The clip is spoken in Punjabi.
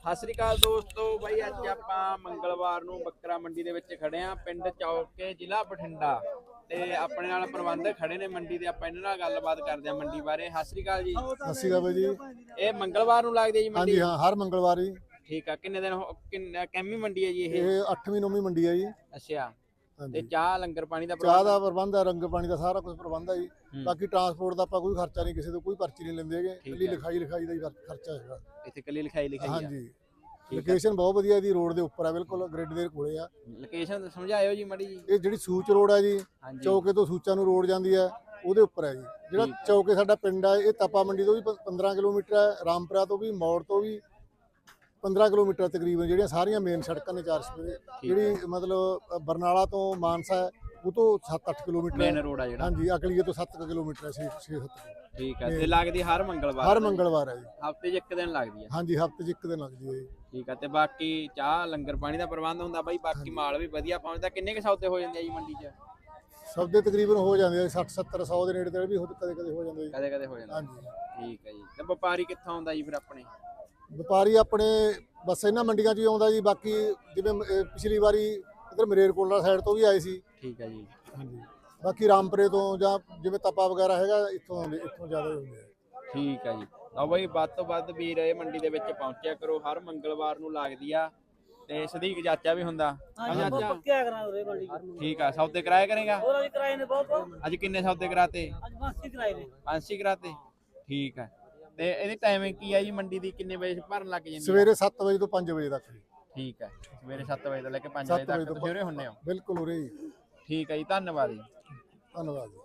ਸਤਿ ਸ੍ਰੀ ਅਕਾਲ ਦੋਸਤੋ ਬਾਈ ਅੱਜ ਆਪਾਂ ਮੰਗਲਵਾਰ ਨੂੰ ਬੱਕਰਾ ਮੰਡੀ ਦੇ ਵਿੱਚ ਖੜੇ ਆ ਪਿੰਡ ਚੌਕੇ ਜ਼ਿਲ੍ਹਾ ਬਠਿੰਡਾ। ਤੇ ਆਪਣੇ ਨਾਲ ਪ੍ਰਬੰਧਕ ਖੜੇ ਨੇ ਮੰਡੀ ਦੇ ਆਪਾਂ ਇਹਨਾਂ ਨਾਲ ਗੱਲਬਾਤ ਕਰਦੇ ਆ ਮੰਡੀ ਬਾਰੇ। ਸਤਿ ਸ੍ਰੀ ਅਕਾਲ ਜੀ। ਸਤਿ ਸ਼੍ਰੀ ਅਕਾਲ ਬਾਈ ਜੀ। ਇਹ ਮੰਗਲਵਾਰ ਨੂੰ ਲੱਗਦੀ ਹੈ ਜੀ ਮੰਡੀ? ਹਾਂਜੀ ਹਾਂ ਹਰ ਮੰਗਲਵਾਰ ਹੀ ਠੀਕ ਆ ਕਿੰਨੇ ਦਿਨ ਹੋ- ਕਿੰਨਾ ਕੈਮੀ ਮੰਡੀ ਹੈ ਜੀ ਇਹ? ਇਹ 8ਵੀਂ 9ਵੀਂ ਮੰਡੀ ਹੈ ਜੀ। ਅੱਛਾ। ਤੇ ਚਾਹ ਲੰਗਰ ਪਾਣੀ ਦਾ ਚਾਹ ਦਾ ਪ੍ਰਬੰਧ ਹੈ ਰੰਗ ਪਾਣੀ ਦਾ ਸਾਰਾ ਕੁਝ ਪ੍ਰਬੰਧ ਹੈ ਜੀ। ਬਾਕੀ ਟਰਾਂਸਪੋਰਟ ਦਾ ਆਪਾਂ ਕੋਈ ਖਰਚਾ ਨਹੀਂ ਕਿਸੇ ਤੋਂ ਕੋਈ ਪਰਚੀ ਨਹੀਂ ਲੈਂਦੇ ਹੈਗੇ। ਹੈ। ਲਿਖਾਈ ਲਿਖਾਈ ਦਾ ਹੀ ਖਰ- ਖਰਚਾ ਹੈਗਾ। ਇੱਥੇ ਕੱਲੀ ਲਿਖਾਈ ਲਿਖਾਈ ਆ। ਹਾਂਜੀ। ਆ। ਲੋਕੇਸ਼ਨ ਬਹੁਤ ਵਧੀਆ ਦੀ ਰੋਡ ਦੇ ਉੱਪਰ ਹੈ ਬਿਲਕੁਲ ਗ੍ਰਿਡ ਦੇ ਕੋਲੇ ਆ। ਲੋਕੇਸ਼ਨ ਸਮਝਾਇਓ ਜੀ ਮੜੀ ਜੀ ਇਹ ਜਿਹੜੀ ਸੂਚ ਰੋਡ ਹੈ ਜੀ ਚੌਕੇ ਤੋਂ ਸੂਚਾ ਨੂੰ ਰੋਡ ਜਾਂਦੀ ਹੈ ਉਹਦੇ ਉੱਪਰ ਹੈ ਜੀ। ਜਿਹੜਾ। ਚੌਕੇ ਸਾਡਾ ਪਿੰਡ ਹੈ ਇਹ ਤਪਾ ਮੰਡੀ ਤੋਂ ਵੀ ਪ- 15 ਕਿਲੋਮੀਟਰ ਹੈ ਰਾਮਪੁਰਾ ਤੋਂ ਵੀ ਮੌੜ ਤੋਂ ਵੀ 15 ਕਿਲੋਮੀਟਰ ਤਕਰੀਬਨ ਜਿਹੜੀਆਂ ਸਾਰੀਆਂ ਮੇਨ ਸੜਕਾਂ ਨੇ ਚਾਰ ਸਪੇ ਜਿਹੜੀ ਮਤਲਬ ਬਰਨਾਲਾ ਤੋਂ ਮਾਨਸਾ ਹੈ ਉਹ ਤੋਂ 7-8 ਕਿਲੋਮੀਟਰ ਮੇਨ ਹੈ। ਰੋਡ ਆ ਜਿਹੜਾ। ਹਾਂਜੀ ਅਕਲੀਏ ਤੋਂ 7 ਕਿਲੋਮੀਟਰ ਹੈ 6-7 ਠੀਕ ਆ ਤੇ ਲੱਗਦੀ ਹਰ ਮੰਗਲਵਾਰ ਹਰ ਮੰਗਲਵਾਰ ਹੈ ਜੀ। ਹਫ਼ਤੇ 'ਚ ਇੱਕ ਦਿਨ ਲੱਗਦੀ ਆ ਹਾਂਜੀ ਹਫ਼ਤੇ 'ਚ ਇੱਕ ਦਿਨ ਲੱਗਦੀ ਹੈ ਠੀਕ ਆ ਤੇ ਬਾਕੀ ਚਾਹ ਲੰਗਰ ਪਾਣੀ ਦਾ ਪ੍ਰਬੰਧ ਹੁੰਦਾ ਬਾਈ ਬਾਕੀ ਮਾਲ ਵੀ ਵਧੀਆ ਪਹੁੰਚਦਾ। ਕਿੰਨੇ ਕੁ ਸੌਦੇ ਹੋ ਜਾਂਦੇ ਆ ਜੀ ਮੰਡੀ 'ਚ? ਸੌਦੇ ਤਕਰੀਬਨ ਹੋ ਜਾਂਦੇ ਆ 60-70 100 ਦੇ ਨੇੜੇ ਤੇੜੇ ਵੀ ਕਦੇ ਕਦੇ ਹੋ ਜਾਂਦੇ ਜੀ। ਕਦੇ ਕਦੇ ਹੋ ਜਾਂਦਾ ਹਾਂਜੀ। ਠੀਕ ਹੈ ਜੀ ਤੇ ਵਪਾਰੀ ਕਿੱਥੋਂ ਆਉਂਦਾ ਜੀ ਫਿਰ ਆਪਣੇ? ਵਪਾਰੀ ਆਪਣੇ ਬਸ ਇਹਨਾਂ ਮੰਡੀਆਂ 'ਚ ਹੀ ਆਉਂਦਾ ਜੀ ਬਾਕੀ ਜਿਵੇਂ ਪਿਛਲੀ ਵਾਰੀ ਇਧਰ ਮਰੇਰਕੋਟਲਾ ਸਾਈਡ ਤੋਂ ਵੀ ਆਏ ਸੀ। ਠੀਕ ਹੈ ਜੀ। ਹਾਂਜੀ। ਬਾਕੀ ਰਾਮਪੁਰੇ ਤੋਂ ਜਾਂ ਜਿਵੇਂ ਤਪਾ ਵਗੈਰਾ ਹੈਗਾ ਇੱਥੋਂ ਆਉਂਦੇ ਇੱਥੋਂ ਜ਼ਿਆਦਾ ਹੁੰਦੇ ਆ। ਠੀਕ ਹੈ ਜੀ। ਲਓ ਬਾਈ ਵੱਧ ਤੋਂ ਵੱਧ ਵੀਰ ਇਹ ਮੰਡੀ ਦੇ ਵਿੱਚ ਪਹੁੰਚਿਆ ਕਰੋ ਹਰ ਮੰਗਲਵਾਰ ਨੂੰ ਲੱਗਦੀ ਆ ਤੇ ਸਦੀਕ ਚਾਚਾ ਵੀ ਹੁੰਦਾ। ਹਾਂ ਚਾਚਾ। ਪੱਕਿਆ ਕਰਾਂ ਉਰੇ ਮੰਡੀ ਠੀਕ ਆ ਸੌਦੇ ਕਰਾਇਆ ਕਰੇਗਾ? ਹੋਰ ਅੱਜ ਕਿਰਾਏ ਨੇ ਬਹੁਤ। ਅੱਜ ਕਿੰਨੇ ਸੌਦੇ ਕਰਾਤੇ? ਅੱਜ ਮਾਸੀ ਕਿਰਾਏ ਨੇ। ਕਰਾਤੇ? ਠੀਕ ਆ ਤੇ ਇਹਦੀ ਟਾਈਮਿੰਗ ਕੀ ਆ ਜੀ? ਮੰਡੀ ਦੀ ਕਿੰਨੇ ਵਜੇ ਭਰਨ ਲੱਗ ਜਾਂਦੀ ਸਵੇਰੇ 7 ਵਜੇ ਤੋਂ 5 ਵਜੇ ਤੱਕ ਜੀ। ਠੀਕ ਹੈ ਸਵੇਰੇ 7 ਵਜੇ ਤੋਂ ਲੈ ਕੇ 5 ਸੱਤ ਵਜੇ ਤੱਕ ਤੁਸੀਂ ਉਰੇ ਹੁੰਨੇ ਹੋ? ਬਿਲਕੁਲ ਉਰੇ ਹੀ। ਠੀਕ ਹੈ ਜੀ ਧੰਨਵਾਦ ਜੀ। ਧੰਨਵਾਦ ਜੀ।